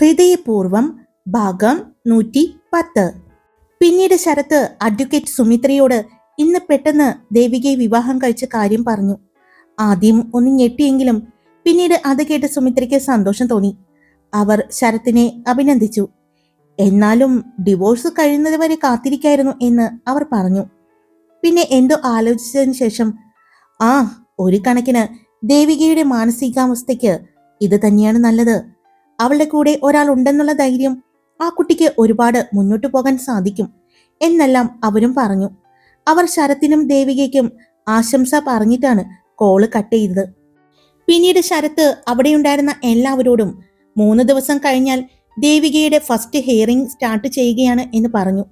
ഹൃദയപൂർവം ഭാഗം നൂറ്റി പത്ത്. പിന്നീട് ശരത്ത് അഡ്വക്കേറ്റ് സുമിത്രയോട് ഇന്ന് പെട്ടെന്ന് ദേവികയെ വിവാഹം കഴിച്ച കാര്യം പറഞ്ഞു. ആദ്യം ഒന്ന് ഞെട്ടിയെങ്കിലും പിന്നീട് അത് കേട്ട് സുമിത്രയ്ക്ക് സന്തോഷം തോന്നി. അവർ ശരത്തിനെ അഭിനന്ദിച്ചു. എന്നാലും ഡിവോഴ്സ് കഴിയുന്നത് വരെ കാത്തിരിക്കായിരുന്നു എന്ന് അവർ പറഞ്ഞു. പിന്നെ എന്തോ ആലോചിച്ചതിന് ശേഷം ആ ഒരു കണക്കിന് ദേവികയുടെ മാനസികാവസ്ഥയ്ക്ക് ഇത് തന്നെയാണ് നല്ലത്. അവളുടെ കൂടെ ഒരാൾ ഉണ്ടെന്നുള്ള ധൈര്യം ആ കുട്ടിക്ക് ഒരുപാട് മുന്നോട്ടു പോകാൻ സാധിക്കും എന്നെല്ലാം അവരും പറഞ്ഞു. അവർ ശരത്തിനും ദേവികയ്ക്കും ആശംസ പറഞ്ഞിട്ടാണ് കോൾ കട്ട് ചെയ്തത്. പിന്നീട് ശരത്ത് അവിടെയുണ്ടായിരുന്ന എല്ലാവരോടും മൂന്ന് ദിവസം കഴിഞ്ഞാൽ ദേവികയുടെ ഫസ്റ്റ് ഹിയറിംഗ് സ്റ്റാർട്ട് ചെയ്യുകയാണ് എന്ന് പറഞ്ഞു.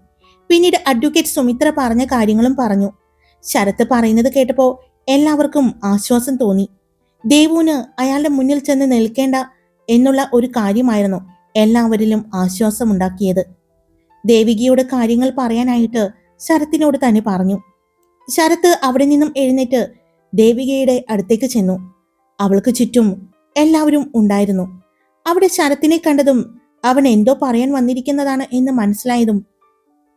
പിന്നീട് അഡ്വക്കേറ്റ് സുമിത്ര പറഞ്ഞ കാര്യങ്ങളും പറഞ്ഞു. ശരത്ത് പറയുന്നത് കേട്ടപ്പോൾ എല്ലാവർക്കും ആശ്വാസം തോന്നി. ദേവുവിന് അയാളുടെ മുന്നിൽ ചെന്ന് നിൽക്കേണ്ട എന്നുള്ള ഒരു കാര്യമായിരുന്നു എല്ലാവരിലും ആശ്വാസമുണ്ടാക്കിയത്. ദേവികയുടെ കാര്യങ്ങൾ പറയാനായിട്ട് ശരത്തിനോട് തന്നെ പറഞ്ഞു. ശരത്ത് അവിടെ നിന്നും എഴുന്നേറ്റ് ദേവികയുടെ അടുത്തേക്ക് ചെന്നു. അവൾക്ക് ചുറ്റും എല്ലാവരും ഉണ്ടായിരുന്നു. അവിടെ ശരത്തിനെ കണ്ടതും അവൻ എന്തോ പറയാൻ വന്നിരിക്കുന്നതാണ് എന്ന് മനസ്സിലായതും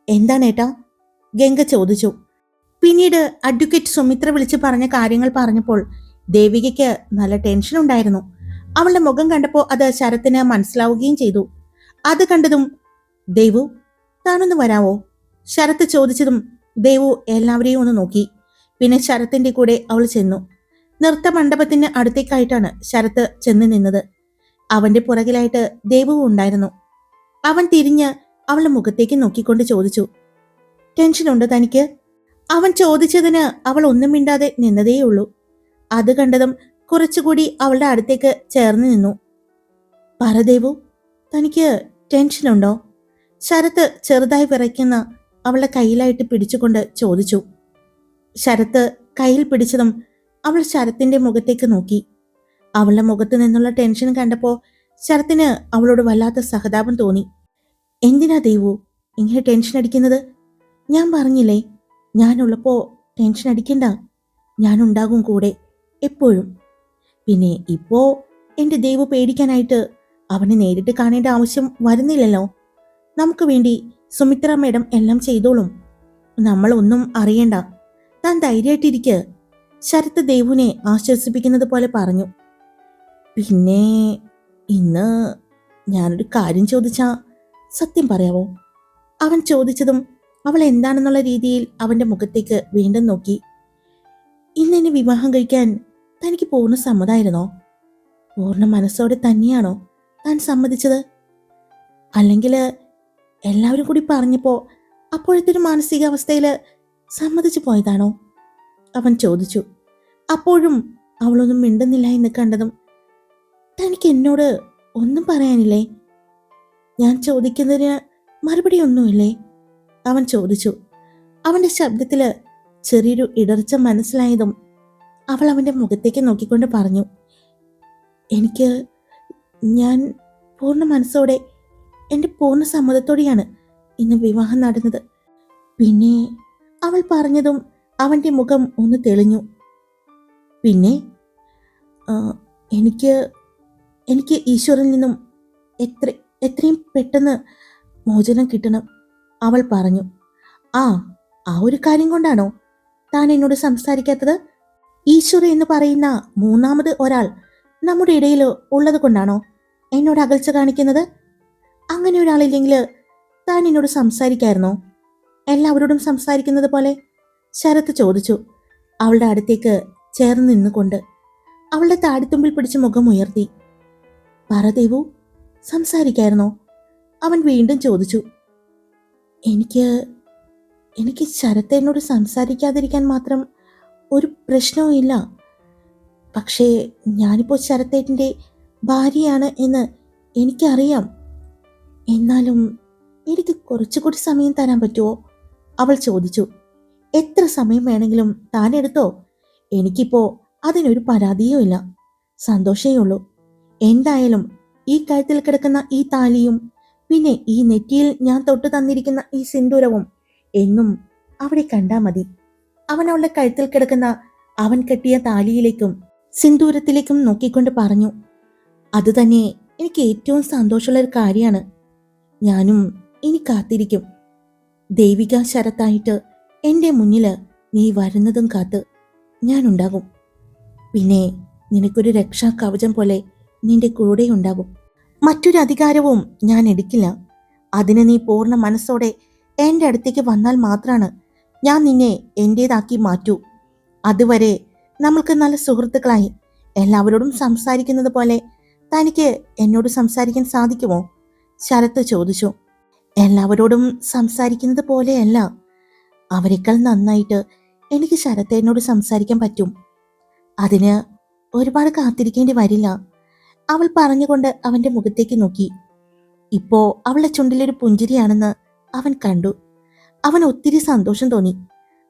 എന്താണേട്ടാ ഗംഗ ചോദിച്ചു. പിന്നീട് അഡ്വക്കേറ്റ് സുമിത്ര വിളിച്ച് പറഞ്ഞ കാര്യങ്ങൾ പറഞ്ഞപ്പോൾ ദേവികയ്ക്ക് നല്ല ടെൻഷൻ ഉണ്ടായിരുന്നു അവളുടെ മുഖം കണ്ടപ്പോൾ അത് ശരത്തിന് മനസ്സിലാവുകയും ചെയ്തു. അത് കണ്ടതും ദേവു താനൊന്ന് വരാവോ? ശരത്ത് ചോദിച്ചതും ദേവു എല്ലാവരെയും ഒന്ന് നോക്കി. പിന്നെ ശരത്തിന്റെ കൂടെ അവൾ ചെന്നു. നൃത്ത മണ്ഡപത്തിന് അടുത്തേക്കായിട്ടാണ് ശരത്ത് ചെന്ന് നിന്നത്. അവന്റെ പുറകിലായിട്ട് ദേവുവും ഉണ്ടായിരുന്നു. അവൻ തിരിഞ്ഞ് അവളുടെ മുഖത്തേക്ക് നോക്കിക്കൊണ്ട് ചോദിച്ചു ടെൻഷൻ ഉണ്ട് തനിക്ക്? അവൻ ചോദിച്ചതിന് അവൾ ഒന്നും മിണ്ടാതെ നിന്നതേയുള്ളൂ. അത് കണ്ടതും കുറച്ചുകൂടി അവളുടെ അടുത്തേക്ക് ചേർന്ന് നിന്നു. പറദേവു തനിക്ക് ടെൻഷനുണ്ടോ? ശരത്ത് ചെറുതായി വിറയ്ക്കുന്ന അവളുടെ കയ്യിലായിട്ട് പിടിച്ചുകൊണ്ട് ചോദിച്ചു. ശരത്ത് കയ്യിൽ പിടിച്ചതും അവൾ ശരത്തിന്റെ മുഖത്തേക്ക് നോക്കി. അവളുടെ മുഖത്ത് നിന്നുള്ള ടെൻഷൻ കണ്ടപ്പോൾ ശരത്തിന് അവളോട് വല്ലാത്ത സഹതാപം തോന്നി. എന്തിനാ ദേവു ഇങ്ങനെ ടെൻഷൻ അടിക്കുന്നത്? ഞാൻ പറഞ്ഞില്ലേ ഞാനുള്ളപ്പോ ടെൻഷൻ അടിക്കണ്ട. ഞാനുണ്ടാകും കൂടെ എപ്പോഴും. പിന്നെ ഇപ്പോ എന്റെ ദൈവം പേടിക്കാനായിട്ട് അവനെ നേരിട്ട് കാണേണ്ട ആവശ്യം വരുന്നില്ലല്ലോ. നമുക്ക് വേണ്ടി സുമിത്ര മേഡം എല്ലാം ചെയ്തോളും. നമ്മൾ ഒന്നും അറിയണ്ട. താൻ ധൈര്യമായിട്ടിരിക്ക്. ശരത്ത് ദേവുവിനെ ആശ്വസിപ്പിക്കുന്നത് പോലെ പറഞ്ഞു. പിന്നെ ഇന്ന് ഞാനൊരു കാര്യം ചോദിച്ചാ സത്യം പറയാവോ? അവൻ ചോദിച്ചതും അവൾ എന്താണെന്നുള്ള രീതിയിൽ അവന്റെ മുഖത്തേക്ക് വീണ്ടും നോക്കി. ഇന്ന് വിവാഹം കഴിക്കാൻ തനിക്ക് പൂർണ സമ്മതായിരുന്നോ? പൂർണ മനസ്സോടെ തന്നെയാണോ താൻ സമ്മതിച്ചത്? അല്ലെങ്കിൽ എല്ലാവരും കൂടി പറഞ്ഞപ്പോ അപ്പോഴത്തെ മാനസികാവസ്ഥയിൽ സമ്മതിച്ചു പോയതാണോ? അവൻ ചോദിച്ചു. അപ്പോഴും അവളൊന്നും മിണ്ടുന്നില്ല എന്ന് കണ്ടതും തനിക്ക് എന്നോട് ഒന്നും പറയാനില്ലേ? ഞാൻ ചോദിക്കുന്നതിന് മറുപടി ഒന്നുമില്ലേ അവൻ ചോദിച്ചു. അവന്റെ ശബ്ദത്തിൽ ചെറിയൊരു ഇടർച്ച മനസ്സിലായതും അവൾ അവന്റെ മുഖത്തേക്ക് നോക്കിക്കൊണ്ട് പറഞ്ഞു എനിക്ക് ഞാൻ പൂർണ മനസ്സോടെ എന്റെ പൂർണ സമ്മതത്തോടെയാണ് ഇന്ന് വിവാഹം നടന്നത്. പിന്നെ അവൾ പറഞ്ഞതും അവന്റെ മുഖം ഒന്ന് തെളിഞ്ഞു. പിന്നെ എനിക്ക് എനിക്ക് ഈശ്വരനിൽ നിന്നും എത്ര എത്രയും പെട്ടെന്ന് മോചനം കിട്ടണം അവൾ പറഞ്ഞു. ആ ആ ഒരു കാര്യം കൊണ്ടാണോ താൻ എന്നോട് സംസാരിക്കാത്തത്? ഈശ്വര എന്ന് പറയുന്ന മൂന്നാമത് ഒരാൾ നമ്മുടെ ഇടയിൽ ഉള്ളത് കൊണ്ടാണോ? എന്നോട് അകൽച്ച കാണിക്കുന്നത്? അങ്ങനെ ഒരാളില്ലെങ്കിൽ താൻ എന്നോട് സംസാരിക്കായിരുന്നോ? എല്ലാവരോടും സംസാരിക്കുന്നത് പോലെ ശരത്ത് ചോദിച്ചു. അവളുടെ അടുത്തേക്ക് ചേർന്ന് നിന്നുകൊണ്ട് അവളുടെ താടിത്തുമ്പിൽ പിടിച്ച് മുഖം ഉയർത്തി. പറ ദേവു സംസാരിക്കായിരുന്നോ? അവൻ വീണ്ടും ചോദിച്ചു. എനിക്ക് എനിക്ക് ശരത്തേനോട് സംസാരിക്കാതിരിക്കാൻ മാത്രം ഒരു പ്രശ്നവും ഇല്ല. പക്ഷേ ഞാനിപ്പോൾ ശരത്തേട്ടന്റെ ഭാര്യയാണ് എന്ന് എനിക്കറിയാം. എന്നാലും എനിക്ക് കുറച്ചുകൂടി സമയം തരാൻ പറ്റുമോ? അവൾ ചോദിച്ചു. എത്ര സമയം വേണമെങ്കിലും താൻ എടുത്തോ? എനിക്കിപ്പോൾ അതിനൊരു പരാതിയും ഇല്ല. സന്തോഷമേ ഉള്ളൂ. എന്തായാലും ഈ കഴുത്തിൽ കിടക്കുന്ന ഈ താലിയും പിന്നെ ഈ നെറ്റിയിൽ ഞാൻ തൊട്ട് തന്നിരിക്കുന്ന ഈ സിന്ദൂരവും എന്നും അവിടെ കണ്ടാൽ മതി. അവൻ അവളുടെ കഴുത്തിൽ കിടക്കുന്ന അവൻ കെട്ടിയ താലിയിലേക്കും സിന്ദൂരത്തിലേക്കും നോക്കിക്കൊണ്ട് പറഞ്ഞു അതുതന്നെ എനിക്ക് ഏറ്റവും സന്തോഷമുള്ള ഒരു കാര്യമാണ്. ഞാനും ഇനി കാത്തിരിക്കും. ദൈവിക ശരത്തായിട്ട് എന്റെ മുന്നിൽ നീ വരുന്നതും കാത്ത് ഞാനുണ്ടാകും പിന്നെ നിനക്കൊരു രക്ഷാ കവചം പോലെ നിന്റെ കൂടെ ഉണ്ടാകും. മറ്റൊരു അധികാരവും ഞാൻ എടുക്കില്ല. അതിന് നീ പൂർണ മനസ്സോടെ എന്റെ അടുത്തേക്ക് വന്നാൽ മാത്രമാണ് ഞാൻ നിന്നെ എന്റേതാക്കി മാറ്റൂ. അതുവരെ നമ്മൾക്ക് നല്ല സുഹൃത്തുക്കളായി എല്ലാവരോടും സംസാരിക്കുന്നത് പോലെ തനിക്ക് എന്നോട് സംസാരിക്കാൻ സാധിക്കുമോ? ശരത്ത് ചോദിച്ചു. എല്ലാവരോടും സംസാരിക്കുന്നത് പോലെയല്ല. അവരെക്കാൾ നന്നായിട്ട് എനിക്ക് ശരത്ത് എന്നോട് സംസാരിക്കാൻ പറ്റും. അതിന് ഒരുപാട് കാത്തിരിക്കേണ്ടി വരില്ല. അവൾ പറഞ്ഞുകൊണ്ട് അവന്റെ മുഖത്തേക്ക് നോക്കി. ഇപ്പോൾ അവളുടെ ചുണ്ടിലൊരു പുഞ്ചിരിയാണെന്ന് അവൻ കണ്ടു. അവൻ ഒത്തിരി സന്തോഷം തോന്നി.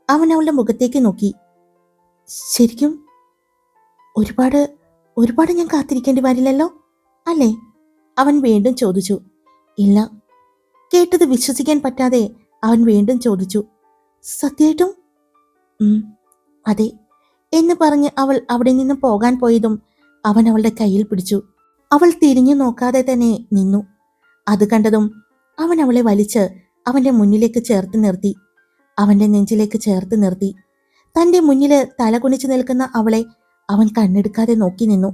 അവൻ അവളുടെ മുഖത്തേക്ക് നോക്കി. ശരിക്കും ഒരുപാട് ഒരുപാട് ഞാൻ കാത്തിരിക്കേണ്ടി വരില്ലല്ലോ? അല്ലേ? അവൻ വീണ്ടും ചോദിച്ചു. ഇല്ല. കേട്ടത് വിശ്വസിക്കാൻ പറ്റാതെ അവൻ വീണ്ടും ചോദിച്ചു. സത്യമായിട്ടും അതെ. എന്ന് പറഞ്ഞ് അവൾ അവിടെ നിന്ന് പോകാൻ പോയതും അവൻ അവളുടെ കയ്യിൽ പിടിച്ചു. അവൾ തിരിഞ്ഞു നോക്കാതെ തന്നെ നിന്നു. അത് കണ്ടതും അവൻ അവളെ വലിച്ച് അവന്റെ മുന്നിലേക്ക് ചേർത്ത് നിർത്തി. അവന്റെ നെഞ്ചിലേക്ക് ചേർത്ത് നിർത്തി. തന്റെ മുന്നിൽ തല കുനിച്ചു നിൽക്കുന്ന അവളെ അവൻ കണ്ണെടുക്കാതെ നോക്കി നിന്നു.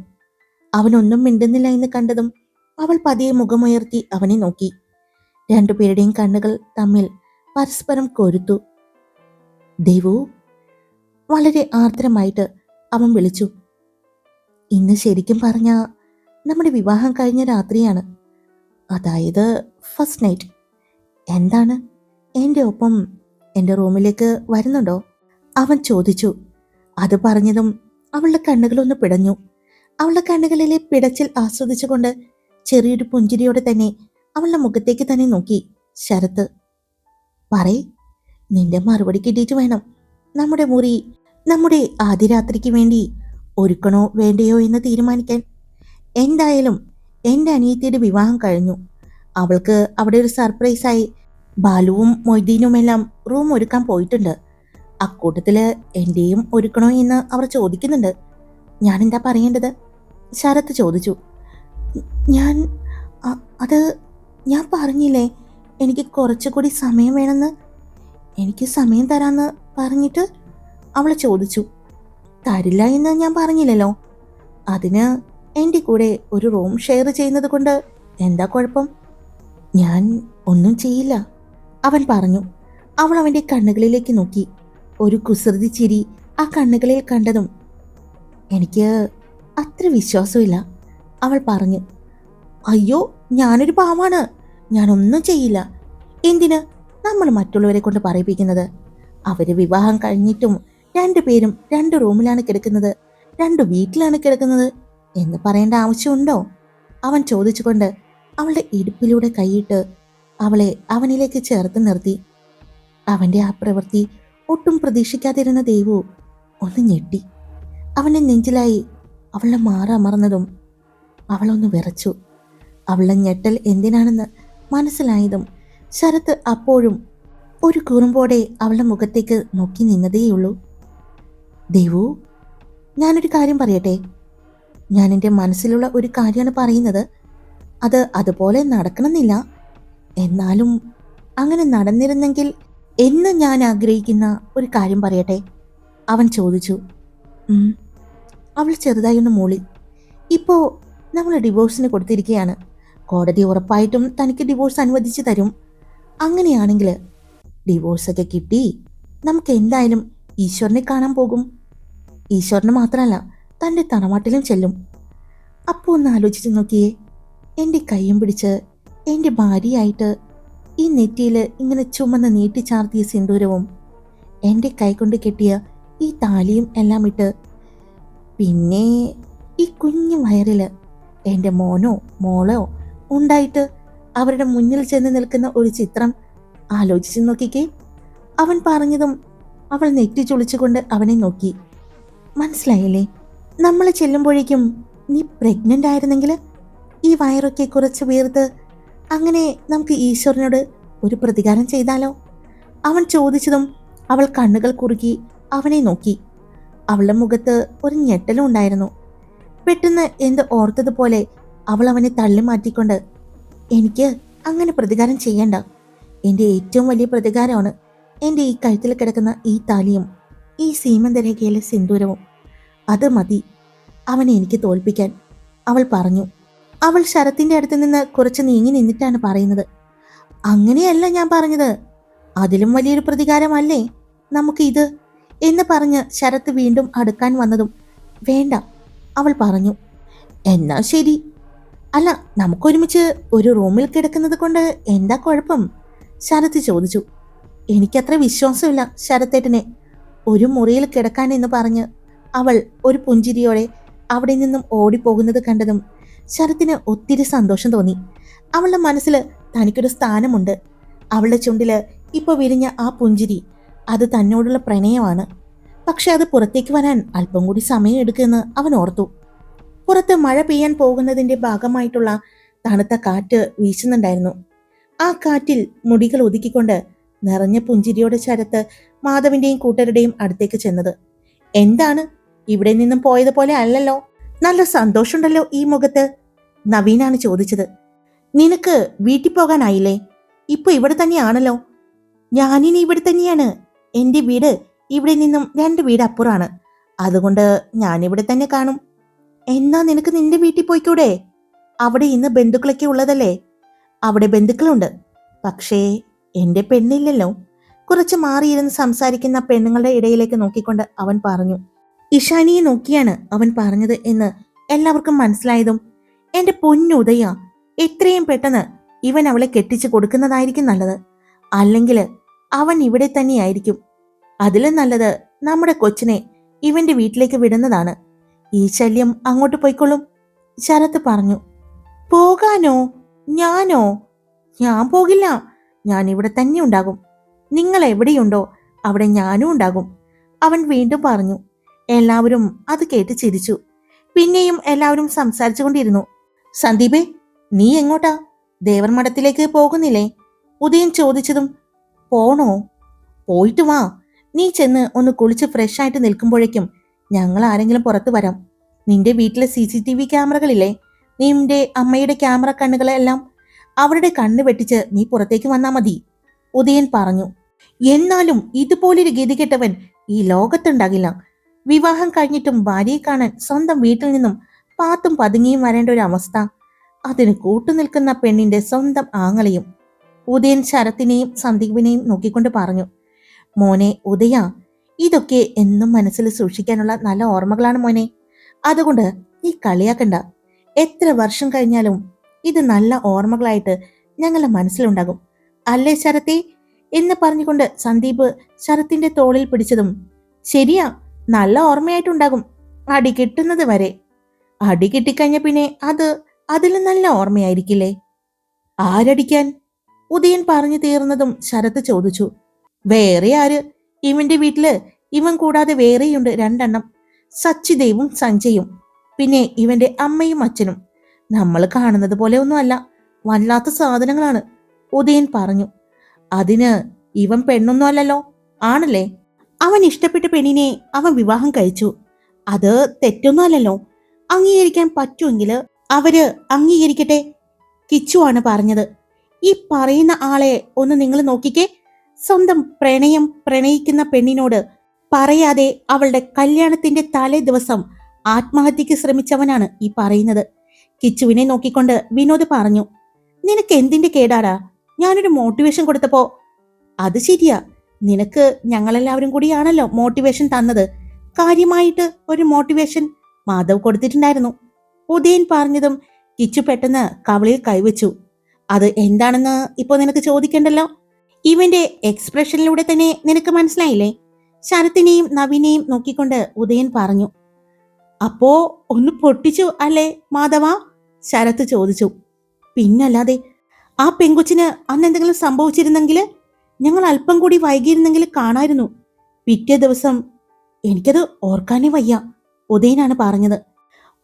അവനൊന്നും മിണ്ടുന്നില്ല എന്ന് കണ്ടതും അവൾ പതിയെ മുഖമുയർത്തി അവനെ നോക്കി. രണ്ടുപേരുടെയും കണ്ണുകൾ തമ്മിൽ പരസ്പരം കൊരുത്തു. ദേവു വളരെ ആർദ്രമായിട്ട് അവൻ വിളിച്ചു. ഇന്ന് ശരിക്കും പറഞ്ഞ നമ്മുടെ വിവാഹം കഴിഞ്ഞ രാത്രിയാണ്. അതായത് ഫസ്റ്റ് നൈറ്റ്. എന്താണ്? എന്റെ ഒപ്പം എന്റെ റൂമിലേക്ക് വരുന്നുണ്ടോ? അവൻ ചോദിച്ചു. അത് പറഞ്ഞതും അവളുടെ കണ്ണുകളൊന്ന് പിടഞ്ഞു. അവളുടെ കണ്ണുകളിലെ പിടച്ചിൽ ആസ്വദിച്ചുകൊണ്ട് ചെറിയൊരു പുഞ്ചിരിയോടെ തന്നെ അവളുടെ മുഖത്തേക്ക് തന്നെ നോക്കി. ശരത്ത് പറയ്. നിന്റെ മറുപടി കിട്ടിയിട്ട് വേണം. നമ്മുടെ മുറി നമ്മുടെ ആദ്യ രാത്രിക്ക് വേണ്ടി ഒരുക്കണോ വേണ്ടയോ എന്ന് തീരുമാനിക്കാൻ. എന്തായാലും എന്റെ അനിയത്തിയുടെ വിവാഹം കഴിഞ്ഞു. അവൾക്ക് അവിടെ ഒരു സർപ്രൈസായി ബാലുവും മൊയ്തീനുമെല്ലാം റൂം ഒരുക്കാൻ പോയിട്ടുണ്ട്. അക്കൂട്ടത്തിൽ എന്റെയും ഒരുക്കണോ എന്ന് അവർ ചോദിക്കുന്നുണ്ട്. ഞാൻ എന്താ പറയേണ്ടത്? ശരത്ത് ചോദിച്ചു. ഞാൻ അത് ഞാൻ പറഞ്ഞില്ലേ എനിക്ക് കുറച്ചുകൂടി സമയം വേണമെന്ന്? എനിക്ക് സമയം തരാമെന്ന് പറഞ്ഞിട്ട് അവൾ ചോദിച്ചു. തരില്ല എന്ന് ഞാൻ പറഞ്ഞില്ലല്ലോ. അതിന് എന്റെ കൂടെ ഒരു റൂം ഷെയർ ചെയ്യുന്നത് കൊണ്ട് എന്താ കുഴപ്പം? ഞാൻ ഒന്നും ചെയ്യില്ല. അവൻ പറഞ്ഞു. അവൾ അവന്റെ കണ്ണുകളിലേക്ക് നോക്കി. ഒരു കുസൃതി ചിരി ആ കണ്ണുകളിൽ കണ്ടതും എനിക്ക് അത്ര വിശ്വാസമില്ല. അവൾ പറഞ്ഞു. അയ്യോ ഞാനൊരു പാവാണ്. ഞാനൊന്നും ചെയ്യില്ല. എന്തിന്? നമ്മൾ മറ്റുള്ളവരെ കൊണ്ട് പറയിപ്പിക്കുന്നത്. അവർ വിവാഹം കഴിഞ്ഞിട്ടും രണ്ടുപേരും രണ്ട് റൂമിലാണ് കിടക്കുന്നത്. രണ്ട് വീട്ടിലാണ് കിടക്കുന്നത് എന്ന് പറയേണ്ട ആവശ്യമുണ്ടോ? അവൻ ചോദിച്ചുകൊണ്ട് അവളുടെ ഇടുപ്പിലൂടെ കൈയിട്ട് അവളെ അവനിലേക്ക് ചേർത്ത് നിർത്തി. അവന്റെ ആ പ്രവൃത്തി ഒട്ടും പ്രതീക്ഷിക്കാതിരുന്ന ദേവു ഒന്ന് ഞെട്ടി. അവന്റെ നെഞ്ചിലായി അവളുടെ മാറമറന്നതും അവളൊന്ന് വിറച്ചു. അവളുടെ ഞെട്ടൽ എന്തിനാണെന്ന് മനസ്സിലായതും ശരത്ത് അപ്പോഴും ഒരു കുറുമ്പോടെ അവളുടെ മുഖത്തേക്ക് നോക്കി നിന്നതേയുള്ളൂ. ദേവു ഞാനൊരു കാര്യം പറയട്ടെ? ഞാൻ എന്റെ മനസ്സിലുള്ള ഒരു കാര്യമാണ് പറയുന്നത്. അത് അതുപോലെ നടക്കണമെന്നില്ല. എന്നാലും അങ്ങനെ നടന്നിരുന്നെങ്കിൽ എന്ന് ഞാൻ ആഗ്രഹിക്കുന്ന ഒരു കാര്യം പറയട്ടെ? അവൻ ചോദിച്ചു. അവൾ ചെറുതായി ഒന്ന് മൂളി. ഇപ്പോൾ നമ്മൾ ഡിവോഴ്സിന് കൊടുത്തിരിക്കുകയാണ് കോടതി ഉറപ്പായിട്ടും തനിക്ക് ഡിവോഴ്സ് അനുവദിച്ച് തരും. അങ്ങനെയാണെങ്കിൽ ഡിവോഴ്സൊക്കെ കിട്ടി നമുക്ക് എന്തായാലും ഈശ്വരനെ കാണാൻ പോകും. ഈശ്വരന് മാത്രമല്ല തന്റെ തറവാട്ടിലും ചെല്ലും. അപ്പോൾ ഒന്ന് ആലോചിച്ച് നോക്കിയേ. എന്റെ കൈയും പിടിച്ച് എന്റെ ഭാര്യയായിട്ട് ഈ നെറ്റിയിൽ ഇങ്ങനെ ചുമന്ന് നീട്ടിച്ചാർത്തിയ സിന്ദൂരവും എന്റെ കൈകൊണ്ട് കെട്ടിയ ഈ താലിയും എല്ലാം ഇട്ട് പിന്നെ ഈ കുഞ്ഞു വയറിൽ എന്റെ മോനോ മോളോ ഉണ്ടായിട്ട് അവരുടെ മുന്നിൽ ചെന്ന് നിൽക്കുന്ന ഒരു ചിത്രം ആലോചിച്ച് നോക്കിക്കേ. അവൻ പറഞ്ഞതും അവൾ നെറ്റി ചുളിച്ചുകൊണ്ട് അവനെ നോക്കി. മനസ്സിലായില്ലേ? നമ്മൾ ചെല്ലുമ്പോഴേക്കും നീ പ്രഗ്നന്റ് ആയിരുന്നെങ്കിൽ ഈ വയറൊക്കെ കുറച്ച് വീർത്ത് അങ്ങനെ നമുക്ക് ഈശ്വരനോട് ഒരു പ്രതികാരം ചെയ്താലോ? അവൻ ചോദിച്ചതും അവൾ കണ്ണുകൾ കുറുകി അവനെ നോക്കി. അവളുടെ മുഖത്ത് ഒരു ഞെട്ടലും ഉണ്ടായിരുന്നു. പെട്ടെന്ന് എന്ത് ഓർത്തതുപോലെ അവൾ അവനെ തള്ളി മാറ്റിക്കൊണ്ട് എനിക്ക് അങ്ങനെ പ്രതികാരം ചെയ്യണ്ട. എന്റെ ഏറ്റവും വലിയ പ്രതികാരമാണ് എന്റെ ഈ കഴുത്തിൽ കിടക്കുന്ന ഈ താലിയും ഈ സീമന്തരേഖയിലെ സിന്ദൂരവും. അത് മതി. അവനെ എനിക്ക് തോൽപ്പിക്കാൻ. അവൾ പറഞ്ഞു. അവൾ ശരത്തിന്റെ അടുത്ത് നിന്ന് കുറച്ച് നീങ്ങി നിന്നിട്ടാണ് പറയുന്നത്. അങ്ങനെയല്ല ഞാൻ പറഞ്ഞത്. അതിലും വലിയൊരു പ്രതികാരമല്ലേ? നമുക്കിത് എന്ന് പറഞ്ഞ് ശരത്ത് വീണ്ടും അടുക്കാൻ വന്നതും വേണ്ട അവൾ പറഞ്ഞു. എന്നാ ശരി. അല്ല നമുക്കൊരുമിച്ച് ഒരു റൂമിൽ കിടക്കുന്നത് കൊണ്ട് എന്താ കുഴപ്പം? ശരത്ത് ചോദിച്ചു. എനിക്കത്ര വിശ്വാസമില്ല ശരത്തേട്ടനെ. ഒരു മുറിയിൽ കിടക്കാൻ എന്ന് പറഞ്ഞ് അവൾ ഒരു പുഞ്ചിരിയോടെ അവിടെ നിന്നും ഓടിപ്പോകുന്നത് കണ്ടതും ശരത്തിന് ഒത്തിരി സന്തോഷം തോന്നി. അവളുടെ മനസ്സിൽ തനിക്കൊരു സ്ഥാനമുണ്ട്. അവളുടെ ചുണ്ടിൽ ഇപ്പൊ വിരിഞ്ഞ ആ പുഞ്ചിരി അത് തന്നോടുള്ള പ്രണയമാണ്. പക്ഷെ അത് പുറത്തേക്ക് വരാൻ അല്പം കൂടി സമയം എടുക്കുമെന്ന് അവൻ ഓർത്തു. പുറത്ത് മഴ പെയ്യാൻ പോകുന്നതിന്റെ ഭാഗമായിട്ടുള്ള തണുത്ത കാറ്റ് വീശുന്നുണ്ടായിരുന്നു. ആ കാറ്റിൽ മുടികൾ ഒതുക്കിക്കൊണ്ട് നിറഞ്ഞ പുഞ്ചിരിയോടെ ശരത്ത് മാധവിന്റെയും കൂട്ടരുടെയും അടുത്തേക്ക് ചെന്നത്. എന്താണ്? ഇവിടെ നിന്നും പോയതുപോലെ അല്ലല്ലോ? നല്ല സന്തോഷമുണ്ടല്ലോ ഈ മുഖത്ത്. നവീനാണ് ചോദിച്ചത്. നിനക്ക് വീട്ടിൽ പോകാനായില്ലേ? ഇപ്പൊ ഇവിടെ തന്നെയാണല്ലോ. ഞാനിനി ഇവിടെ തന്നെയാണ്. എന്റെ വീട് ഇവിടെ നിന്നും രണ്ട് വീട് അപ്പുറാണ് അതുകൊണ്ട് ഞാനിവിടെ തന്നെ കാണും. എന്നാ നിനക്ക് നിന്റെ വീട്ടിൽ പോയിക്കൂടെ? അവിടെ ഇന്ന് ബന്ധുക്കളൊക്കെ ഉള്ളതല്ലേ? അവിടെ ബന്ധുക്കളുണ്ട്. പക്ഷേ എന്റെ പെണ്ണില്ലല്ലോ. കുറച്ച് മാറിയിരുന്ന് സംസാരിക്കുന്ന പെണ്ണുങ്ങളുടെ ഇടയിലേക്ക് നോക്കിക്കൊണ്ട് അവൻ പറഞ്ഞു. ഇഷാനിയെ നോക്കിയാണ് അവൻ പറഞ്ഞത് എന്ന് എല്ലാവർക്കും മനസ്സിലായതും എന്റെ പൊന്നുദയ എത്രയും പെട്ടെന്ന് ഇവൻ അവളെ കെട്ടിച്ചു കൊടുക്കുന്നതായിരിക്കും നല്ലത്. അല്ലെങ്കിൽ അവൻ ഇവിടെ തന്നെയായിരിക്കും. അതിലും നല്ലത് നമ്മുടെ കൊച്ചിനെ ഇവന്റെ വീട്ടിലേക്ക് വിടുന്നതാണ്. ഈ ശല്യം അങ്ങോട്ട് പോയിക്കൊള്ളും ശരത്ത് പറഞ്ഞു. പോകാനോ? ഞാനോ? ഞാൻ പോകില്ല. ഞാൻ ഇവിടെ തന്നെ ഉണ്ടാകും. നിങ്ങൾ എവിടെയുണ്ടോ അവിടെ ഞാനും ഉണ്ടാകും. അവൻ വീണ്ടും പറഞ്ഞു. എല്ലാവരും അത് കേട്ട് ചിരിച്ചു. പിന്നെയും എല്ലാവരും സംസാരിച്ചു കൊണ്ടിരുന്നു സന്ദീപേ നീ എങ്ങോട്ടാ? ദേവർ മഠത്തിലേക്ക് പോകുന്നില്ലേ? ഉദയൻ ചോദിച്ചതും പോണോ? പോയിട്ട് വാ. നീ ചെന്ന് ഒന്ന് കുളിച്ച് ഫ്രഷ് ആയിട്ട് നിൽക്കുമ്പോഴേക്കും ഞങ്ങൾ ആരെങ്കിലും പുറത്തു വരാം. നിന്റെ വീട്ടിലെ സി സി ടി വി ക്യാമറകളില്ലേ? നിന്റെ അമ്മയുടെ ക്യാമറ കണ്ണുകളെല്ലാം അവരുടെ കണ്ണ് വെട്ടിച്ച് നീ പുറത്തേക്ക് വന്നാ മതി ഉദയൻ പറഞ്ഞു. എന്നാലും ഇതുപോലൊരു ഗതികെട്ടവൻ ഈ ലോകത്തുണ്ടാകില്ല. വിവാഹം കഴിഞ്ഞിട്ടും ഭാര്യയെ കാണാൻ സ്വന്തം വീട്ടിൽ നിന്നും പാത്തും പതുങ്ങിയും വരേണ്ട ഒരു അവസ്ഥ. അതിന് കൂട്ടുനിൽക്കുന്ന പെണ്ണിന്റെ സ്വന്തം ആങ്ങളെയും ഉദയൻ ശരത്തിനെയും സന്ദീപിനെയും നോക്കിക്കൊണ്ട് പറഞ്ഞു മോനെ ഉദയ ഇതൊക്കെ എന്നും മനസ്സിൽ സൂക്ഷിക്കാനുള്ള നല്ല ഓർമ്മകളാണ് മോനെ. അതുകൊണ്ട് നീ കളിയാക്കണ്ട. എത്ര വർഷം കഴിഞ്ഞാലും ഇത് നല്ല ഓർമ്മകളായിട്ട് ഞങ്ങളുടെ മനസ്സിലുണ്ടാകും. അല്ലേ ശരത്തെ? എന്ന് പറഞ്ഞുകൊണ്ട് സന്ദീപ് ശരത്തിന്റെ തോളിൽ പിടിച്ചതും ശരിയാ നല്ല ഓർമ്മയായിട്ടുണ്ടാകും അടി കിട്ടുന്നത് വരെ. അടി കിട്ടിക്കഴിഞ്ഞ പിന്നെ അത് അതിലും നല്ല ഓർമ്മയായിരിക്കില്ലേ? ആരടിക്കാൻ? ഉദയൻ പറഞ്ഞു തീർന്നതും ശരത്ത് ചോദിച്ചു. വേറെ ആര്? ഇവന്റെ വീട്ടിൽ ഇവൻ കൂടാതെ വേറെയുണ്ട് രണ്ടെണ്ണം. സച്ചിദേവും സഞ്ജയും. പിന്നെ ഇവന്റെ അമ്മയും അച്ഛനും. നമ്മൾ കാണുന്നത് പോലെ ഒന്നുമല്ല വല്ലാത്ത സാധനങ്ങളാണ് ഉദയൻ പറഞ്ഞു. അതിന് ഇവൻ പെണ്ണൊന്നും അല്ലല്ലോ ആണല്ലേ? അവൻ ഇഷ്ടപ്പെട്ട പെണ്ണിനെ അവൻ വിവാഹം കഴിച്ചു. അത് തെറ്റൊന്നുമല്ലല്ലോ. അംഗീകരിക്കാൻ പറ്റുമെങ്കിൽ അവർ അംഗീകരിക്കട്ടെ കിച്ചുവാണ് പറഞ്ഞത്. ഈ പറയുന്ന ആളെ ഒന്ന് നിങ്ങൾ നോക്കിക്കേ. സ്വന്തം പ്രണയം പ്രണയിക്കുന്ന പെണ്ണിനോട് പറയാതെ അവളുടെ കല്യാണത്തിന്റെ തലേ ദിവസം ആത്മഹത്യക്ക് ശ്രമിച്ചവനാണ് ഈ പറയുന്നത്. കിച്ചുവിനെ നോക്കിക്കൊണ്ട് വിനോദ് പറഞ്ഞു നിനക്ക് എന്തിന്റെ കേടാടാ? ഞാനൊരു മോട്ടിവേഷൻ കൊടുത്തപ്പോ അത് ശരിയാ. നിനക്ക് ഞങ്ങളെല്ലാവരും കൂടിയാണല്ലോ മോട്ടിവേഷൻ തന്നത്. കാര്യമായിട്ട് ഒരു മോട്ടിവേഷൻ മാധവ് കൊടുത്തിട്ടുണ്ടായിരുന്നു. ഉദയൻ പറഞ്ഞതും കിച്ചു പെട്ടെന്ന് കവളിൽ കൈവച്ചു. അത് എന്താണെന്ന് ഇപ്പൊ നിനക്ക് ചോദിക്കണ്ടല്ലോ? ഇവന്റെ എക്സ്പ്രഷനിലൂടെ തന്നെ നിനക്ക് മനസ്സിലായില്ലേ? ശരത്തിനെയും നവീനെയും നോക്കിക്കൊണ്ട് ഉദയൻ പറഞ്ഞു. അപ്പോ ഒന്ന് പൊട്ടിച്ചു അല്ലേ മാധവ? ശരത്ത് ചോദിച്ചു. പിന്നല്ലാതെ ആ പെങ്കുച്ചിന് അന്ന് എന്തെങ്കിലും സംഭവിച്ചിരുന്നെങ്കിൽ ഞങ്ങൾ അല്പം കൂടി വൈകിയിരുന്നെങ്കിൽ കാണായിരുന്നു. പിറ്റേ ദിവസം എനിക്കത് ഓർക്കാനേ വയ്യ. ഉദയനാണ് പറഞ്ഞത്.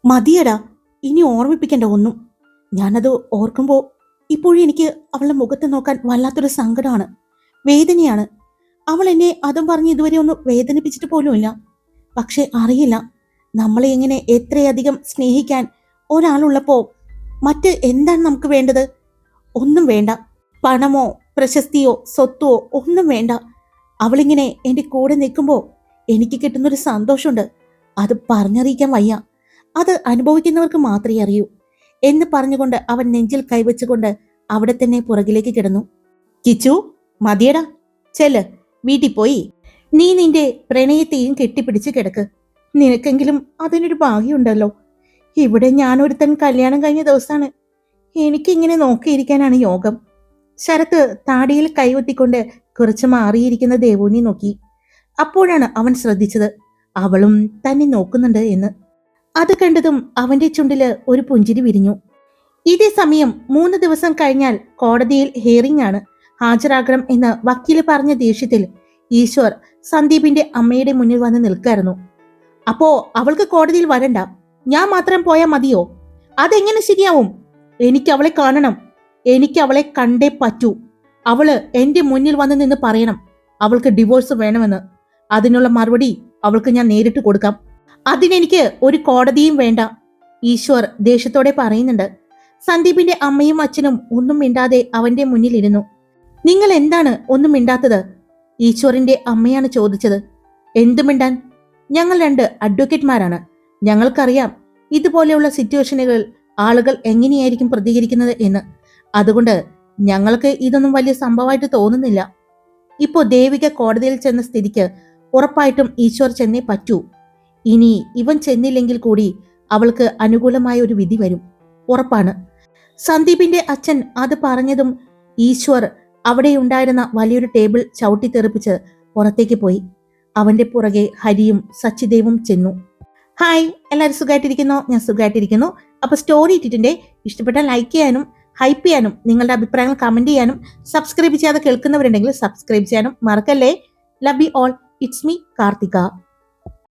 മതിയടാ ഇനി ഓർമ്മിപ്പിക്കേണ്ട ഒന്നും. ഞാനത് ഓർക്കുമ്പോൾ ഇപ്പോഴും എനിക്ക് അവളുടെ മുഖത്ത് നോക്കാൻ വല്ലാത്തൊരു സങ്കടമാണ്. വേദനയാണ്. അവൾ എന്നെ അതും പറഞ്ഞ് ഇതുവരെ ഒന്ന് വേദനിപ്പിച്ചിട്ട് പോലുമില്ല പക്ഷെ അറിയില്ല നമ്മളെ എങ്ങനെ എത്രയധികം സ്നേഹിക്കാൻ ഒരാളുള്ളപ്പോ മറ്റ് എന്താണ് നമുക്ക് വേണ്ടത്? ഒന്നും വേണ്ട. പണമോ പ്രശസ്തിയോ സ്വത്തോ ഒന്നും വേണ്ട. അവളിങ്ങനെ എന്റെ കൂടെ നിൽക്കുമ്പോൾ എനിക്ക് കിട്ടുന്നൊരു സന്തോഷമുണ്ട്. അത് പറഞ്ഞറിയിക്കാൻ വയ്യ. അത് അനുഭവിക്കുന്നവർക്ക് മാത്രമേ അറിയൂ എന്ന് പറഞ്ഞുകൊണ്ട് അവൻ നെഞ്ചിൽ കൈവച്ചുകൊണ്ട് അവിടെ തന്നെ പുറകിലേക്ക് കിടന്നു. കിച്ചു മതിയടാ. ചെല്ല്. വീട്ടിൽ പോയി. നീ നിന്റെ പ്രണയത്തെയും കെട്ടിപ്പിടിച്ച് കിടക്ക്. നിനക്കെങ്കിലും അതിനൊരു ഭാഗ്യമുണ്ടല്ലോ. ഇവിടെ ഞാനൊരുത്തൻ കല്യാണം കഴിഞ്ഞ ദിവസമാണ് എനിക്കിങ്ങനെ നോക്കിയിരിക്കാനാണ് യോഗം. ശരത്ത് താടിയിൽ കൈവത്തിക്കൊണ്ട് കുറച്ച് മാറിയിരിക്കുന്ന ദേവൂനി നോക്കി. അപ്പോഴാണ് അവൻ ശ്രദ്ധിച്ചത്. അവളും തന്നെ നോക്കുന്നുണ്ട് എന്ന്. അത് കണ്ടതും അവന്റെ ചുണ്ടിൽ ഒരു പുഞ്ചിരി വിരിഞ്ഞു. ഇതേ സമയം മൂന്ന് ദിവസം കഴിഞ്ഞാൽ കോടതിയിൽ ഹിയറിംഗ് ആണ്. ഹാജരാകണം എന്ന് വക്കീൽ പറഞ്ഞ ദേഷ്യത്തിൽ ഈശ്വർ സന്ദീപിന്റെ അമ്മയുടെ മുന്നിൽ വന്ന് നിൽക്കായിരുന്നു. അപ്പോ അവൾക്ക് കോടതിയിൽ വരണ്ട. ഞാൻ മാത്രം പോയാൽ മതിയോ? അതെങ്ങനെ ശരിയാവും? എനിക്ക് അവളെ കാണണം. എനിക്ക് അവളെ കണ്ടേ പറ്റൂ. അവൾ എന്റെ മുന്നിൽ വന്ന് നിന്ന് പറയണം. അവൾക്ക് ഡിവോഴ്സ് വേണമെന്ന്. അതിനുള്ള മറുപടി അവൾക്ക് ഞാൻ നേരിട്ട് കൊടുക്കാം. അതിനെനിക്ക് ഒരു കോടതിയും വേണ്ട. ഈശ്വർ ദേഷ്യത്തോടെ പറയുന്നുണ്ട്. സന്ദീപിന്റെ അമ്മയും അച്ഛനും ഒന്നും മിണ്ടാതെ അവന്റെ മുന്നിലിരുന്നു നിങ്ങൾ എന്താണ് ഒന്നും മിണ്ടാത്തത്? ഈശ്വറിന്റെ അമ്മയാണ് ചോദിച്ചത്. എന്തു മിണ്ടാൻ? ഞങ്ങൾ രണ്ട് അഡ്വക്കേറ്റ്മാരാണ്. ഞങ്ങൾക്കറിയാം ഇതുപോലെയുള്ള സിറ്റുവേഷനുകളിൽ ആളുകൾ എങ്ങനെയായിരിക്കും പ്രതികരിക്കുന്നത് എന്ന്. അതുകൊണ്ട് ഞങ്ങൾക്ക് ഇതൊന്നും വലിയ സംഭവമായിട്ട് തോന്നുന്നില്ല. ഇപ്പോ ദേവിക കോടതിയിൽ ചെന്ന സ്ഥിതിക്ക് ഉറപ്പായിട്ടും ഈശ്വർ ചെന്നേ പറ്റൂ. ഇനി ഇവൻ ചെന്നില്ലെങ്കിൽ കൂടി അവൾക്ക് അനുകൂലമായ ഒരു വിധി വരും. ഉറപ്പാണ്. സന്ദീപിന്റെ അച്ഛൻ അത് പറഞ്ഞതും ഈശ്വർ അവിടെ ഉണ്ടായിരുന്ന വലിയൊരു ടേബിൾ ചവിട്ടിത്തെറിപ്പിച്ച് പുറത്തേക്ക് പോയി. അവന്റെ പുറകെ ഹരിയും സച്ചിദേവും ചെന്നു. ഹായ് എല്ലാവരും സുഖമായിട്ടിരിക്കുന്നു? ഞാൻ സുഖമായിട്ടിരിക്കുന്നു. അപ്പൊ സ്റ്റോറി ഇട്ടിട്ടുണ്ട്. ഇഷ്ടപ്പെട്ടാൽ ലൈക്ക് ചെയ്യാനും ഹൈപ്പ് ചെയ്യാനും നിങ്ങളുടെ അഭിപ്രായങ്ങൾ കമന്റ് ചെയ്യാനും സബ്സ്ക്രൈബ് ചെയ്യാതെ കേൾക്കുന്നവരുണ്ടെങ്കിൽ സബ്സ്ക്രൈബ് ചെയ്യാനും മറക്കല്ലേ. Love you all it's me Karthika